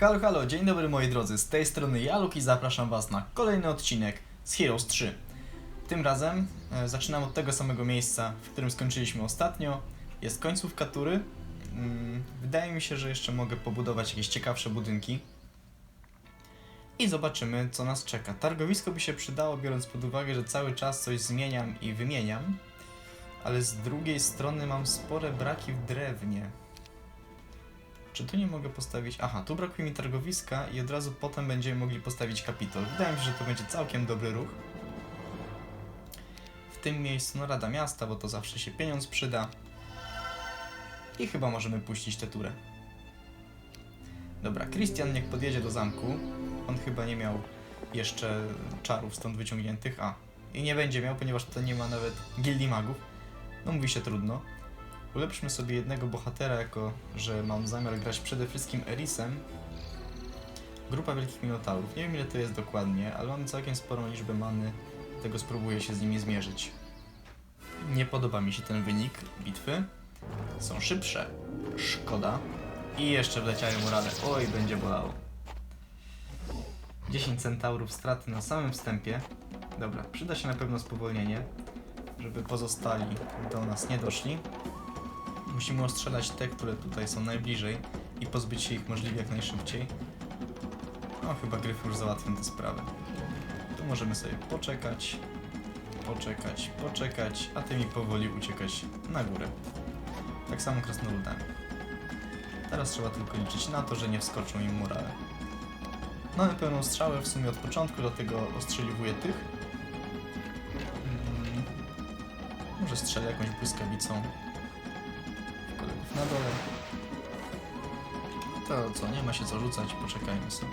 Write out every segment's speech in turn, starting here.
Halo, halo, dzień dobry moi drodzy, z tej strony Jaluk i zapraszam was na kolejny odcinek z Heroes 3. Tym razem e, zaczynam od tego samego miejsca, w którym skończyliśmy ostatnio. Jest końcówka tury. Mm, wydaje mi się, że jeszcze mogę pobudować jakieś ciekawsze budynki. I zobaczymy, co nas czeka. Targowisko by się przydało, biorąc pod uwagę, że cały czas coś zmieniam i wymieniam. Ale z drugiej strony mam spore braki w drewnie. Czy tu nie mogę postawić... Aha, tu brakuje mi targowiska i od razu potem będziemy mogli postawić kapitol. Wydaje mi się, że to będzie całkiem dobry ruch. W tym miejscu, no Rada Miasta, bo to zawsze się pieniądz przyda. I chyba możemy puścić tę turę. Dobra, Christian niech podjedzie do zamku. On chyba nie miał jeszcze czarów stąd wyciągniętych. A, i nie będzie miał, ponieważ tutaj nie ma nawet gildii magów. No mówi się trudno. Ulepszmy sobie jednego bohatera, jako że mam zamiar grać przede wszystkim Erisem. Grupa Wielkich Minotaurów. Nie wiem ile to jest dokładnie, ale mamy całkiem sporą liczbę many. Tego spróbuję się z nimi zmierzyć. Nie podoba mi się ten wynik bitwy. Są szybsze. Szkoda. I jeszcze wleciają mu radę. Oj, będzie bolało. 10 centaurów straty na samym wstępie. Dobra, przyda się na pewno spowolnienie, żeby pozostali do nas nie doszli. Musimy ostrzelać te, które tutaj są najbliżej i pozbyć się ich możliwie jak najszybciej. No, chyba gryfy już załatwią tę sprawę. Tu możemy sobie poczekać, poczekać, poczekać, a tymi powoli uciekać na górę. Tak samo krasnoludami. Teraz trzeba tylko liczyć na to, że nie wskoczą im murale. Mamy pełną strzałę w sumie od początku, dlatego ostrzeliwuję tych. Mm, może strzelę jakąś błyskawicą na dole. To co, nie ma się co rzucać, poczekajmy sobie.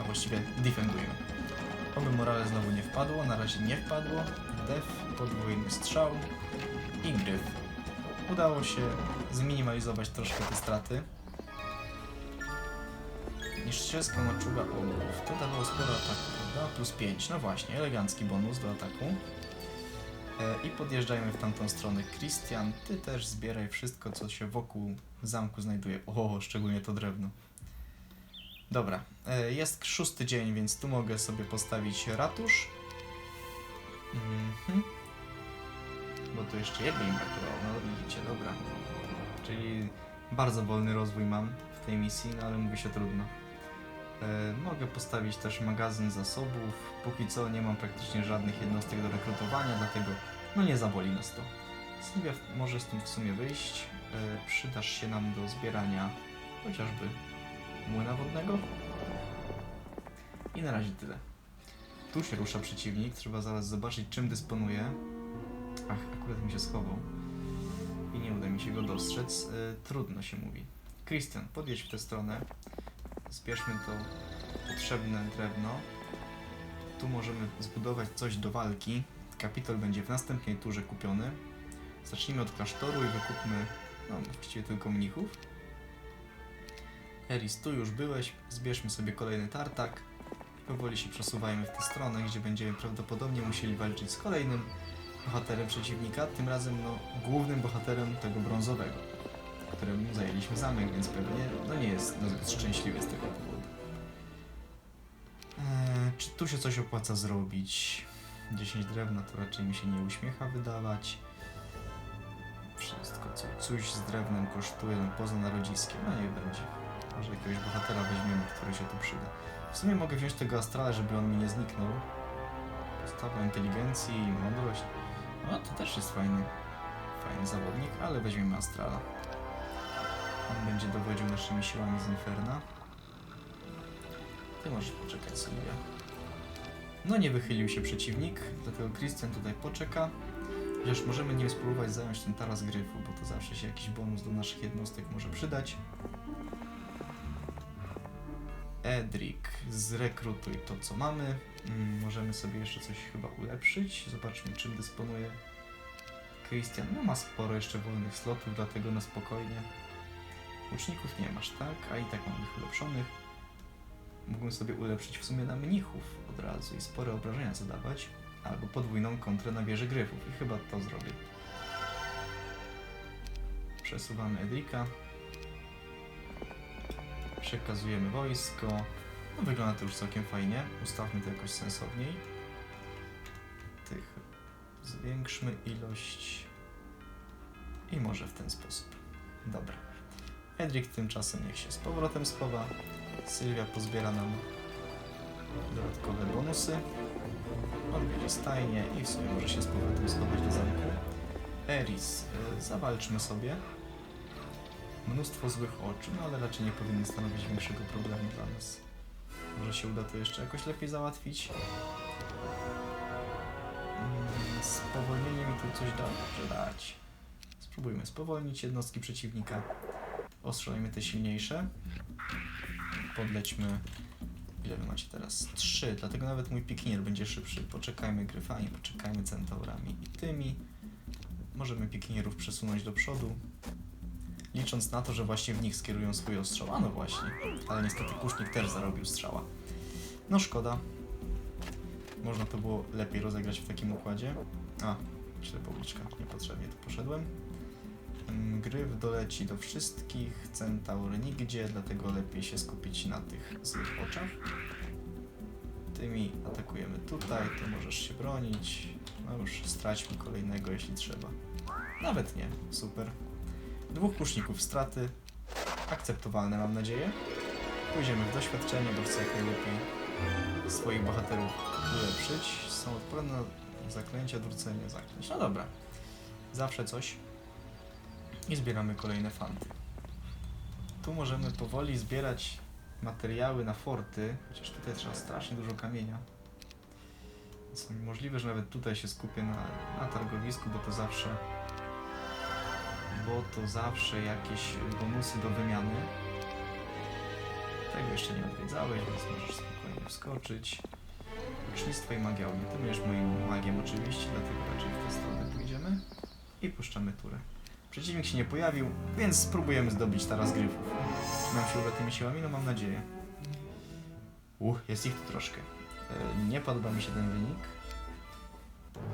A właściwie defendujmy. Oby morale znowu nie wpadło, na razie nie wpadło. Def, podwójny strzał i gryf. Udało się zminimalizować troszkę te straty. Niszczycielska maczuga ogłów. To dawało sporo ataku, prawda? Plus 5. No właśnie, elegancki bonus do ataku. E, I podjeżdżajmy w tamtą stronę. Christian, ty też zbieraj wszystko, co się wokół zamku znajduje. O, szczególnie to drewno. Dobra, e, jest szósty dzień, więc tu mogę sobie postawić ratusz. Mhm. Bo tu jeszcze jednej brakowało, no widzicie, dobra. Czyli bardzo wolny rozwój mam w tej misji, no ale mówi się trudno. E, mogę postawić też magazyn zasobów. Póki co nie mam praktycznie żadnych jednostek do rekrutowania, dlatego no nie zaboli nas to. Sylwia może stąd w sumie wyjść. E, przydasz się nam do zbierania chociażby młyna wodnego. I na razie tyle. Tu się rusza przeciwnik, trzeba zaraz zobaczyć czym dysponuje. Ach, akurat mi się schował. I nie uda mi się go dostrzec. E, trudno się mówi. Christian, podjedź w tę stronę. Zbierzmy to potrzebne drewno. Tu możemy zbudować coś do walki. Kapitol będzie w następnej turze kupiony. Zacznijmy od klasztoru i wykupmy, no właściwie tylko mnichów. Eris, tu już byłeś, zbierzmy sobie kolejny tartak. Powoli się przesuwajmy w tę stronę, gdzie będziemy prawdopodobnie musieli walczyć z kolejnym bohaterem przeciwnika, tym razem no, głównym bohaterem tego brązowego, którym zajęliśmy zamek, więc pewnie no, nie jest nazbyt szczęśliwy z tego tu się coś opłaca zrobić? 10 drewna to raczej mi się nie uśmiecha wydawać. Wszystko, co coś z drewnem kosztuje, no poza narodziskiem, no nie będzie. Może jakiegoś bohatera weźmiemy, który się tu przyda. W sumie mogę wziąć tego astrala, żeby on mi nie zniknął. Postawa inteligencji i mądrość. No to też jest fajny, fajny zawodnik, ale weźmiemy astrala. On będzie dowodził naszymi siłami z Inferna. Ty możesz poczekać, Sylwia. No nie wychylił się przeciwnik, dlatego Christian tutaj poczeka. Chociaż możemy nim spróbować zająć ten taras gryfu, bo to zawsze się jakiś bonus do naszych jednostek może przydać. Edric, zrekrutuj to co mamy. Mm, możemy sobie jeszcze coś chyba ulepszyć. Zobaczmy czym dysponuje Christian. No ma sporo jeszcze wolnych slotów, dlatego na spokojnie. Łuczników nie masz, tak? A i tak mam ich ulepszonych. Mógłbym sobie ulepszyć w sumie na mnichów od razu i spore obrażenia zadawać. Albo podwójną kontrę na wieży gryfów i chyba to zrobię. Przesuwamy Edrika. Przekazujemy wojsko. No, wygląda to już całkiem fajnie. Ustawmy to jakoś sensowniej. Tych zwiększmy ilość. I może w ten sposób. Dobra. Edric tymczasem niech się z powrotem schowa. Sylwia pozbiera nam dodatkowe bonusy. Odwiedzi stajnie i w sumie może się z powrotem schować do zamku. Eris, y, zawalczmy sobie. Mnóstwo złych oczu, no ale raczej nie powinny stanowić większego problemu dla nas. Może się uda to jeszcze jakoś lepiej załatwić. Mm, Spowolnienie mi tu coś da? Może dać. Spróbujmy spowolnić jednostki przeciwnika. Ostrzelajmy te silniejsze. Podlećmy. Ile wy macie teraz? Trzy, dlatego nawet mój pikinier będzie szybszy. Poczekajmy gryfami, poczekajmy centaurami i tymi. Możemy pikinierów przesunąć do przodu. Licząc na to, że właśnie w nich skierują swój ostrzał. A no właśnie. Ale niestety kusznik też zarobił strzała. No szkoda. Można to było lepiej rozegrać w takim układzie. A, źle publiczka, niepotrzebnie tu poszedłem. Mm, Gryf doleci do wszystkich, centaury nigdzie, dlatego lepiej się skupić na tych złych oczach. Tymi atakujemy tutaj, ty możesz się bronić. No już straćmy kolejnego, jeśli trzeba. Nawet nie, super. Dwóch kuszników straty. Akceptowalne, mam nadzieję. Pójdziemy w doświadczenie, bo chcę jak najlepiej swoich bohaterów ulepszyć. Są odporne na zaklęcia, odwrócenie zaklęć. No dobra. Zawsze coś. I zbieramy kolejne fanty. Tu możemy powoli zbierać materiały na forty, chociaż tutaj trzeba strasznie dużo kamienia. Więc możliwe, że nawet tutaj się skupię na, na targowisku, bo to zawsze bo to zawsze jakieś bonusy do wymiany. Tego jeszcze nie odwiedzałeś, więc możesz spokojnie wskoczyć. Ucznictwo i magia ognia. Ty będziesz moim magiem oczywiście, dlatego raczej w tę stronę pójdziemy. I puszczamy turę. Przeciwnik się nie pojawił, więc spróbujemy zdobyć teraz gryfów. Czy się uda tymi siłami? No mam nadzieję. Uch, jest ich tu troszkę. E, Nie podoba mi się ten wynik.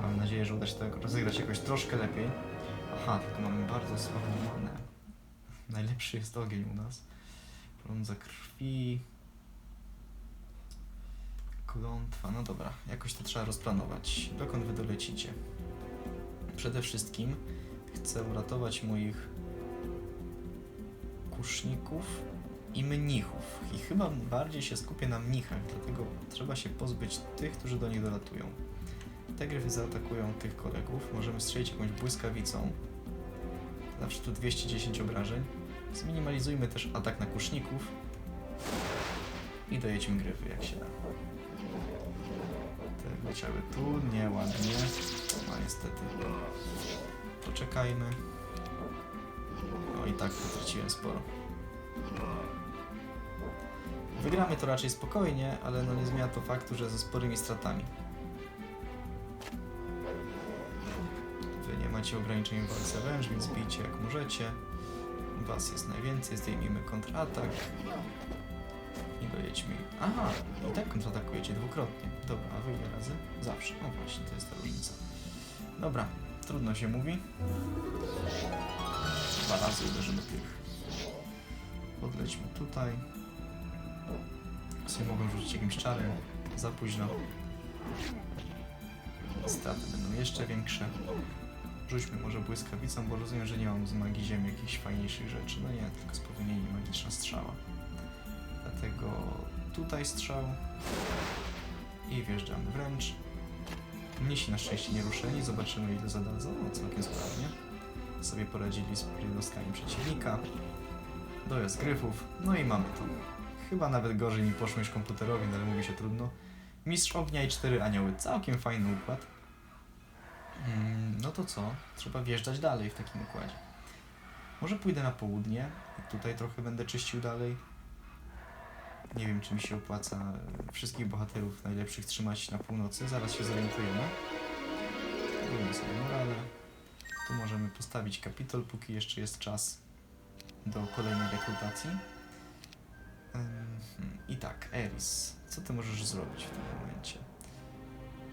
Mam nadzieję, że uda się to rozegrać jakoś troszkę lepiej. Aha, tylko mamy bardzo słabą manę. Najlepszy jest ogień u nas. Brąza krwi. Klątwa, no dobra, jakoś to trzeba rozplanować. Dokąd wy dolecicie? Przede wszystkim chcę uratować moich kuszników i mnichów. I chyba bardziej się skupię na mnichach, dlatego trzeba się pozbyć tych, którzy do nich dolatują. Te gryfy zaatakują tych kolegów. Możemy strzelić jakąś błyskawicą. Zawsze tu 210 obrażeń. Zminimalizujmy też atak na kuszników. I dojedźmy gryfy jak się da. Te leciały tu, nieładnie. No niestety. Poczekajmy. No i tak potraciłem sporo. Wygramy to raczej spokojnie, ale no nie zmienia to faktu, że ze sporymi stratami. Wy nie macie ograniczeń w walce wręcz, więc bijcie jak możecie. Was jest najwięcej, zdejmijmy kontratak. I dojedźmy. Aha, i tak kontratakujecie dwukrotnie. Dobra, a wy ile razy? Zawsze. O właśnie, to jest ta różnica. Dobra, trudno się mówi. Dwa razy uderzymy tych. Podlećmy tutaj. Sobie mogą rzucić jakimś czarem. Za późno. Straty będą jeszcze większe. Rzućmy może błyskawicą, bo rozumiem, że nie mam z magii ziemi jakichś fajniejszych rzeczy. No nie, tylko spowolnienie magiczna strzała. Dlatego tutaj strzał. I wjeżdżamy wręcz. Mnisi na szczęście nie ruszyli, zobaczymy ile zadadzą. No całkiem sprawnie. Sobie poradzili z jednostkami przeciwnika. Dojazd gryfów. No i mamy to. Chyba nawet gorzej mi poszło niż komputerowi, no ale mówi się trudno. Mistrz ognia i cztery anioły. Całkiem fajny układ. Mm, no to co? Trzeba wjeżdżać dalej w takim układzie. Może pójdę na południe tutaj trochę będę czyścił dalej. Nie wiem, czy mi się opłaca wszystkich bohaterów najlepszych trzymać na północy. Zaraz się zorientujemy. Robimy sobie morale. Tu możemy postawić kapitol, póki jeszcze jest czas do kolejnej rekrutacji. I tak, Eris, co ty możesz zrobić w tym momencie?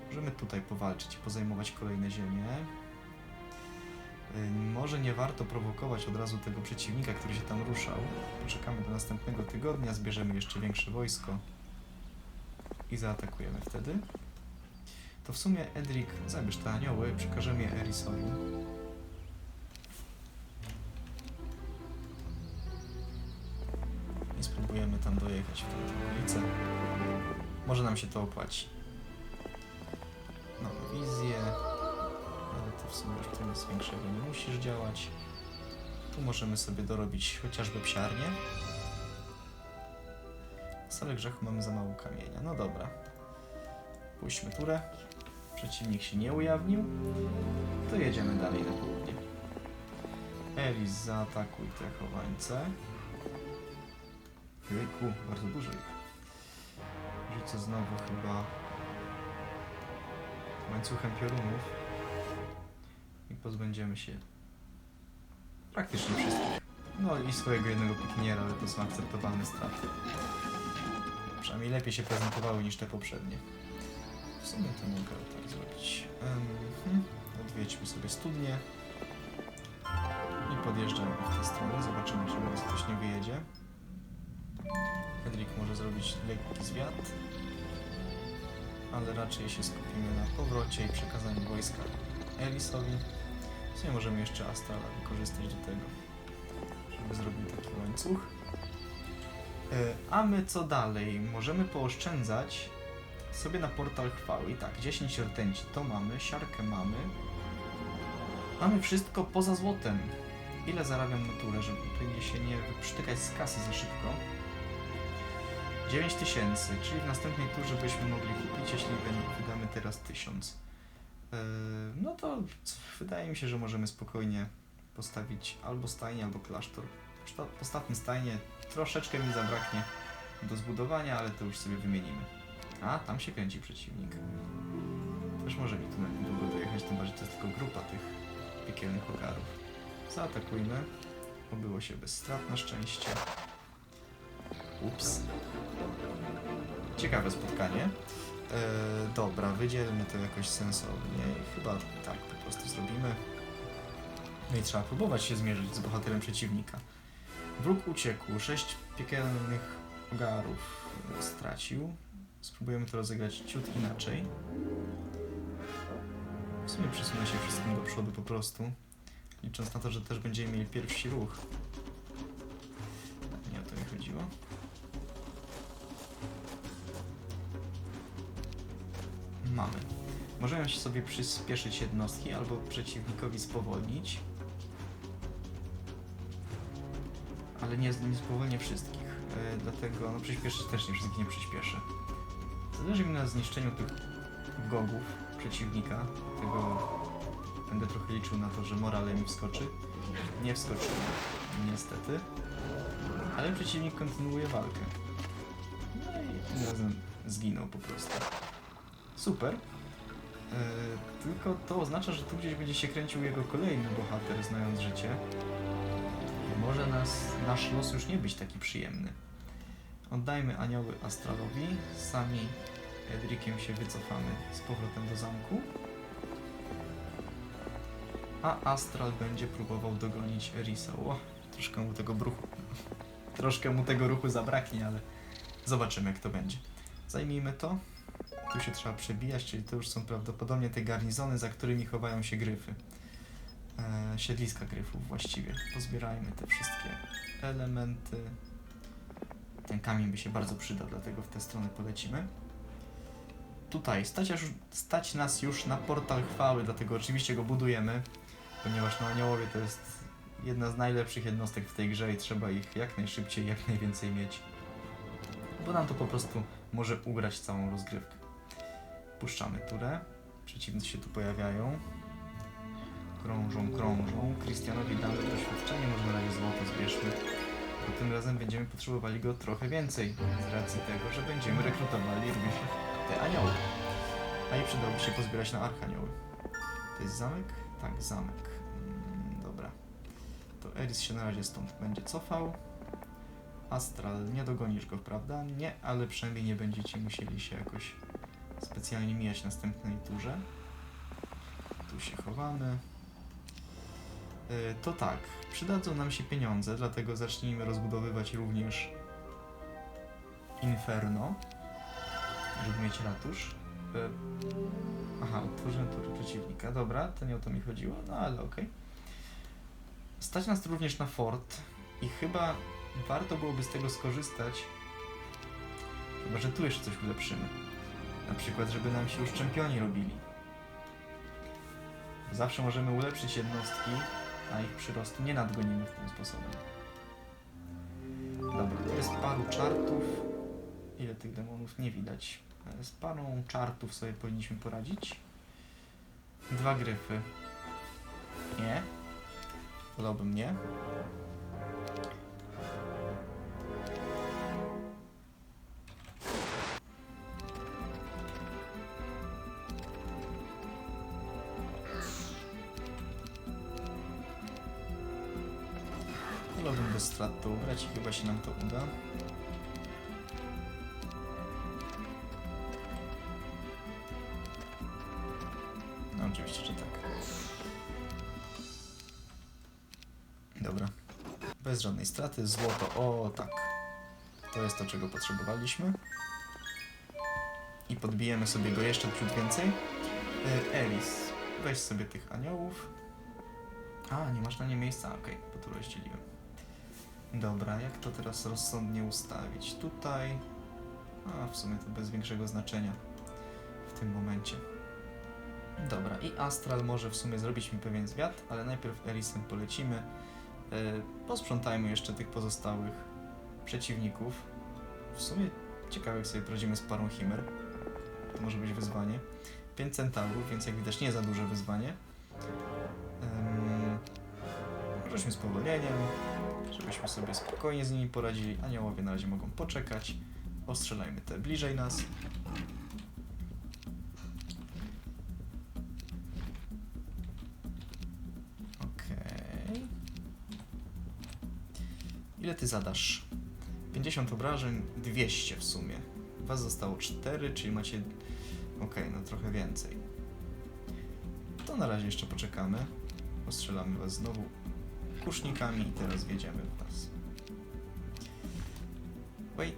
Możemy tutaj powalczyć i pozajmować kolejne ziemie. Y, Może nie warto prowokować od razu tego przeciwnika, który się tam ruszał. Poczekamy do następnego tygodnia, zbierzemy jeszcze większe wojsko i zaatakujemy wtedy. To w sumie Edric, zabierz te anioły, przekażemy je Erisowi. I spróbujemy tam dojechać w tę ulicę. Może nam się to opłaci. W sumie już tu nic większego nie musisz działać. Tu możemy sobie dorobić chociażby psiarnię. W grzechu mamy za mało kamienia. No dobra. Puśćmy turę. Przeciwnik się nie ujawnił. To jedziemy dalej na południe. Elis, zaatakuj te chowańce. Jejku, bardzo dużo ich. Rzucę znowu chyba łańcuchem piorunów pozbędziemy się praktycznie wszystkich. No i swojego jednego pikiniera, ale to są akceptowalne straty. Przynajmniej lepiej się prezentowały niż te poprzednie. W sumie to mogę tak zrobić. Um, odwiedźmy sobie studnię i podjeżdżamy w tę stronę. Zobaczymy, czy nas ktoś nie wyjedzie. Hedrik może zrobić lekki zwiat, ale raczej się skupimy na powrocie i przekazaniu wojska Elisowi. W sumie możemy jeszcze Astrala wykorzystać do tego, żeby zrobił taki łańcuch. E, A my co dalej? Możemy pooszczędzać sobie na portal chwały. I tak, 10 rtęci to mamy, siarkę mamy. Mamy wszystko poza złotem. Ile zarabiam na turę, żeby tutaj się nie przytykać z kasy za szybko? 9000, czyli w następnej turze byśmy mogli kupić, jeśli wy- wydamy teraz 1000. Yy, no to wydaje mi się, że możemy spokojnie postawić albo stajnię, albo klasztor. Posta- Postawmy stajnię, troszeczkę mi zabraknie do zbudowania, ale to już sobie wymienimy. A, tam się kręci przeciwnik. Też może mi tu na niedługo dojechać, tym bardziej to jest tylko grupa tych piekielnych ogarów. Zaatakujmy. Obyło się bez strat na szczęście. Ups. Ciekawe spotkanie. E, dobra, wydzielmy to jakoś sensownie i chyba tak po prostu zrobimy. No i trzeba próbować się zmierzyć z bohaterem przeciwnika. Wróg uciekł, sześć piekielnych ogarów stracił. Spróbujemy to rozegrać ciut inaczej. W sumie przesunę się wszystkim do przodu po prostu, licząc na to, że też będziemy mieli pierwszy ruch. Mamy. Możemy sobie przyspieszyć jednostki albo przeciwnikowi spowolnić. Ale nie, nie spowolnię wszystkich. E, dlatego no, przyspieszyć też nie wszystkich nie przyspieszę. Zależy mi na zniszczeniu tych gogów przeciwnika. Tego będę trochę liczył na to, że morale mi wskoczy. Nie wskoczył, niestety. Ale przeciwnik kontynuuje walkę. No i tym razem zginął po prostu. Super. E, tylko to oznacza, że tu gdzieś będzie się kręcił jego kolejny bohater, znając życie. I może nas, nasz los już nie być taki przyjemny. Oddajmy anioły Astralowi, sami Edrikiem się wycofamy z powrotem do zamku. A Astral będzie próbował dogonić Erisa. O, troszkę mu tego bruchu. Troszkę mu tego ruchu zabraknie, ale zobaczymy jak to będzie. Zajmijmy to. Tu się trzeba przebijać, czyli to już są prawdopodobnie te garnizony, za którymi chowają się gryfy. E, siedliska gryfów właściwie. Pozbierajmy te wszystkie elementy. Ten kamień by się bardzo przydał, dlatego w tę stronę polecimy. Tutaj stać, aż, stać nas już na portal chwały, dlatego oczywiście go budujemy, ponieważ no, aniołowie to jest jedna z najlepszych jednostek w tej grze i trzeba ich jak najszybciej, jak najwięcej mieć. Bo nam to po prostu może ugrać całą rozgrywkę. Puszczamy turę. Przeciwnicy się tu pojawiają. Krążą, krążą. Krystianowi damy doświadczenie, może na razie złoto zbierzmy. Bo tym razem będziemy potrzebowali go trochę więcej. Z racji tego, że będziemy rekrutowali również te anioły. A i przydałoby się pozbierać na archanioły. To jest zamek? Tak, zamek. Mm, dobra. To Eris się na razie stąd będzie cofał. Astral, nie dogonisz go, prawda? Nie, ale przynajmniej nie będziecie musieli się jakoś specjalnie mijać następnej turze. Tu się chowamy. Y, To tak, przydadzą nam się pieniądze, dlatego zacznijmy rozbudowywać również Inferno, żeby mieć ratusz. Y, Aha, otworzyłem tury przeciwnika, dobra, to nie o to mi chodziło, no ale okej. Stać nas również na fort i chyba warto byłoby z tego skorzystać, chyba że tu jeszcze coś ulepszymy. Na przykład, żeby nam się już czempioni robili. Zawsze możemy ulepszyć jednostki, a ich przyrostu nie nadgonimy w tym sposobem. Dobra, to jest paru czartów. Ile tych demonów nie widać. Z parą czartów sobie powinniśmy poradzić. Dwa gryfy. Nie. Wolałbym nie. Wolałbym bez strat to ubrać i chyba się nam to uda. No oczywiście, że tak. Dobra. Bez żadnej straty. Złoto. O, tak. To jest to, czego potrzebowaliśmy. I podbijemy sobie go jeszcze ciut więcej. Y, Elis, weź sobie tych aniołów. A, nie masz na nie miejsca? Okej, bo tu rozdzieliłem. Dobra, jak to teraz rozsądnie ustawić? Tutaj... A, w sumie to bez większego znaczenia w tym momencie. Dobra, i Astral może w sumie zrobić mi pewien zwiat, ale najpierw Erisem polecimy. Yy, posprzątajmy jeszcze tych pozostałych przeciwników. W sumie ciekawe jak sobie poradzimy z parą Chimer. To może być wyzwanie. 5 centaurów, więc jak widać nie za duże wyzwanie. Ym, Rzućmy spowolnieniem, żebyśmy sobie spokojnie z nimi poradzili. Aniołowie na razie mogą poczekać. Ostrzelajmy te bliżej nas. Okej. Ile ty zadasz? 50 obrażeń, 200 w sumie. Was zostało 4, czyli macie... Okej, no trochę więcej. To na razie jeszcze poczekamy. Ostrzelamy was znowu kusznikami i teraz wjedziemy w was. Wait.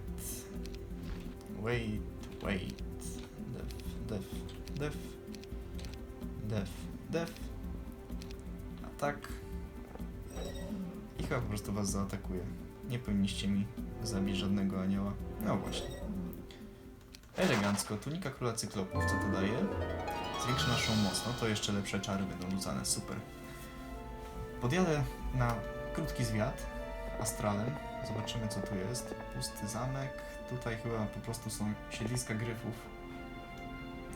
Wait, wait. Def, def, def. Def, def. Atak. I chyba po prostu was zaatakuje. Nie powinniście mi zabić żadnego anioła. No właśnie. Elegancko. Tunika króla cyklopów, co to daje? Naszą moc. No to jeszcze lepsze czary będą rzucane. Super. Podjadę na krótki zwiat astralem. Zobaczymy co tu jest. Pusty zamek. Tutaj chyba po prostu są siedliska gryfów.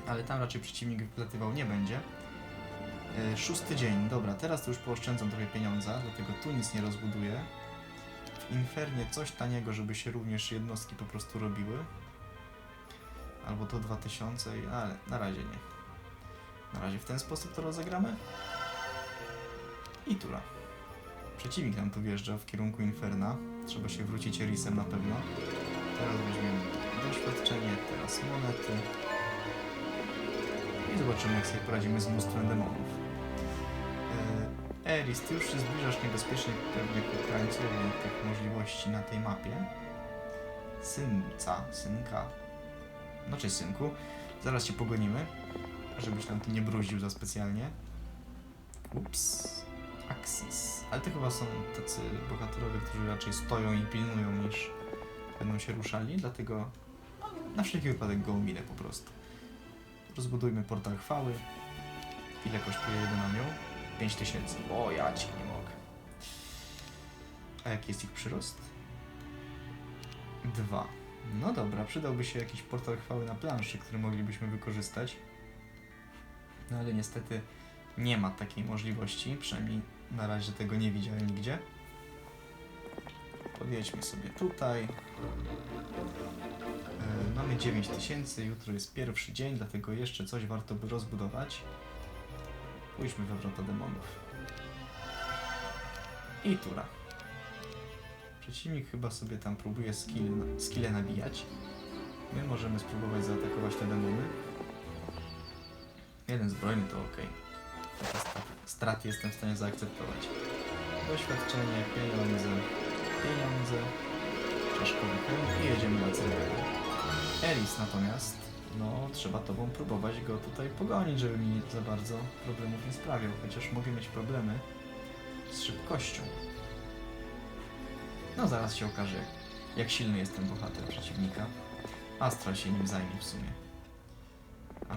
Ale tam raczej przeciwnik wylatywał nie będzie. E, szósty dzień. Dobra, teraz to już pooszczędzam trochę pieniądza, dlatego tu nic nie rozbuduję. W Infernie coś taniego, żeby się również jednostki po prostu robiły. Albo to 2000, i- ale na razie nie. Na razie w ten sposób to rozegramy. I tura. Przeciwnik nam tu wjeżdża w kierunku Inferna. Trzeba się wrócić Erisem na pewno. Teraz weźmiemy doświadczenie, teraz monety. I zobaczymy, jak sobie poradzimy z mnóstwem demonów. E, Eris, ty już się zbliżasz niebezpiecznie pewnie ku krańcowi tych możliwości na tej mapie. Synca, synka. Cześć synku. Zaraz cię pogonimy, żebyś tu nie bruździł za specjalnie. Ups. Axis. Ale to chyba są tacy bohaterowie, którzy raczej stoją i pilnują niż będą się ruszali, dlatego na wszelki wypadek go ominę po prostu. Rozbudujmy portal chwały. Ile kosztuje jeden anioł? 5000. O, ja ci nie mogę. A jaki jest ich przyrost? Dwa. No dobra, przydałby się jakiś portal chwały na planszy, który moglibyśmy wykorzystać. No ale niestety nie ma takiej możliwości, przynajmniej na razie tego nie widziałem nigdzie. Podjedźmy sobie tutaj. E, mamy 9000, jutro jest pierwszy dzień, dlatego jeszcze coś warto by rozbudować. Pójdźmy we wrota demonów. I tura. Przeciwnik chyba sobie tam próbuje skill, skille nabijać. My możemy spróbować zaatakować te demony. Jeden zbrojny to ok. Straty jestem w stanie zaakceptować. Doświadczenie, pieniądze, pieniądze, czaszkowy hełm i jedziemy na Cyrwelę. Elis natomiast, no trzeba tobą próbować go tutaj pogonić, żeby mi za bardzo problemów nie sprawiał, chociaż mogę mieć problemy z szybkością. No zaraz się okaże, jak silny jest ten bohater przeciwnika. Astral się nim zajmie w sumie.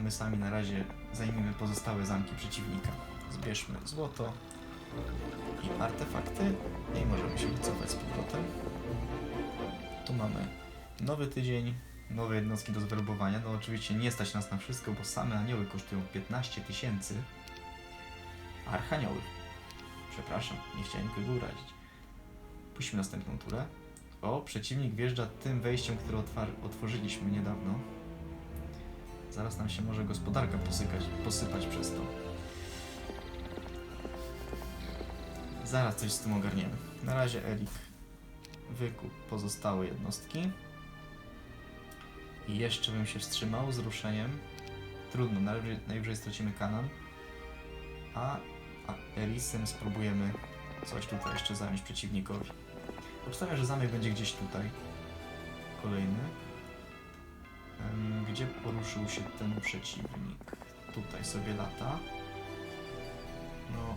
My sami na razie zajmiemy pozostałe zamki przeciwnika. Zbierzmy złoto i artefakty i możemy się wycofać z powrotem. Tu mamy nowy tydzień, nowe jednostki do zwerbowania. No oczywiście nie stać nas na wszystko, bo same anioły kosztują 15 tysięcy. Archanioły. Przepraszam, nie chciałem nikogo urazić. Puśćmy następną turę. O, przeciwnik wjeżdża tym wejściem, które otworzyliśmy niedawno. Zaraz nam się może gospodarka posykać, posypać przez to. Zaraz coś z tym ogarniemy. Na razie Elik wykup pozostałe jednostki. I jeszcze bym się wstrzymał z ruszeniem. Trudno, najwyżej, najwyżej stracimy kanan. A, a spróbujemy coś tutaj jeszcze zająć przeciwnikowi. Obstawiam, że zamek będzie gdzieś tutaj. Kolejny. Gdzie poruszył się ten przeciwnik? Tutaj sobie lata. No,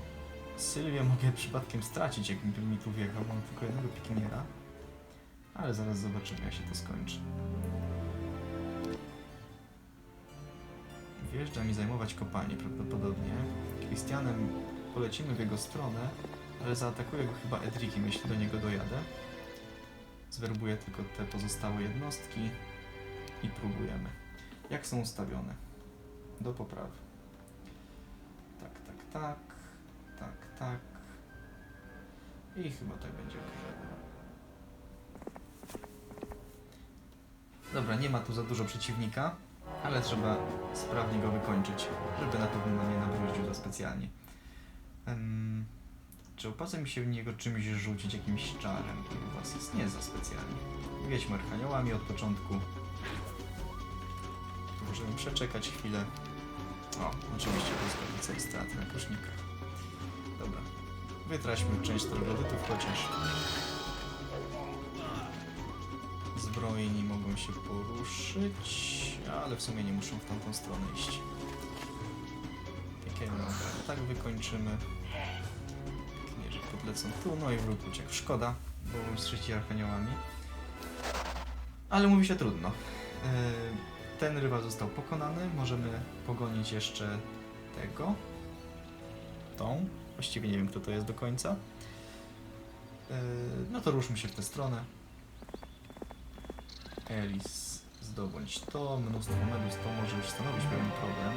Sylwię mogę przypadkiem stracić, jakbym mi tu wjechał. Mam tylko jednego pikiniera. Ale zaraz zobaczymy, jak się to skończy. Wjeżdża mi zajmować kopalnię prawdopodobnie. Christianem polecimy w jego stronę, ale zaatakuje go chyba Edrikiem, jeśli do niego dojadę. Zwerbuję tylko te pozostałe jednostki i próbujemy. Jak są ustawione? Do poprawy. Tak, tak, tak. Tak, tak. I chyba tak będzie ok. Dobra, nie ma tu za dużo przeciwnika, ale trzeba sprawnie go wykończyć, żeby na pewno nam nie nabruździł za specjalnie. Em, czy opłaca mi się w niego czymś rzucić, jakimś czarem, który u was jest? Nie za specjalnie. Wiedźmy archaniołami od początku. Możemy przeczekać chwilę. O, oczywiście błyskawice i straty na kosznikach. Dobra. Wytraćmy część troglodytów, chociaż zbrojni mogą się poruszyć, ale w sumie nie muszą w tamtą stronę iść. Piekielne obrady tak wykończymy. Knierzy podlecą tu, no i wróg uciekł. Szkoda, bo z trzeci archaniołami. Ale mówi się trudno. Yy, Ten rywal został pokonany. Możemy pogonić jeszcze tego. Tą. Właściwie nie wiem, kto to jest do końca. Yy, No to ruszmy się w tę stronę. Elis, zdobądź to. Mnóstwo medus to może już stanowić pewien problem.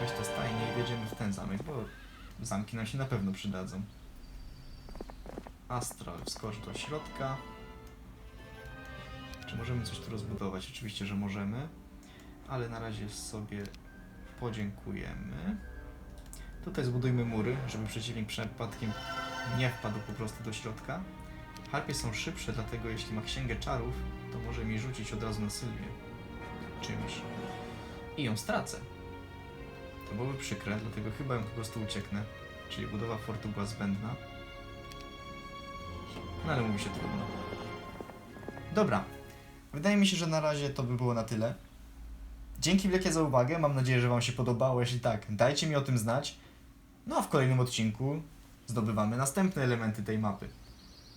Weź to stajnie i wjedziemy w ten zamek, bo zamki nam się na pewno przydadzą. Astral, wskocz do środka. Czy możemy coś tu rozbudować? Oczywiście, że możemy, ale na razie sobie podziękujemy. Tutaj zbudujmy mury, żeby przeciwnik przypadkiem nie wpadł po prostu do środka. Harpie są szybsze, dlatego jeśli ma księgę czarów, to może mi rzucić od razu na Sylwię czymś. I ją stracę. To byłoby przykre, dlatego chyba ją po prostu ucieknę. Czyli budowa fortu była zbędna. No ale mówi się trudno. Dobra. Wydaje mi się, że na razie to by było na tyle. Dzięki wielkie za uwagę. Mam nadzieję, że Wam się podobało. Jeśli tak, dajcie mi o tym znać. No a w kolejnym odcinku zdobywamy następne elementy tej mapy.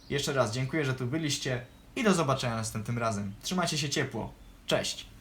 Jeszcze raz dziękuję, że tu byliście i do zobaczenia następnym razem. Trzymajcie się ciepło. Cześć!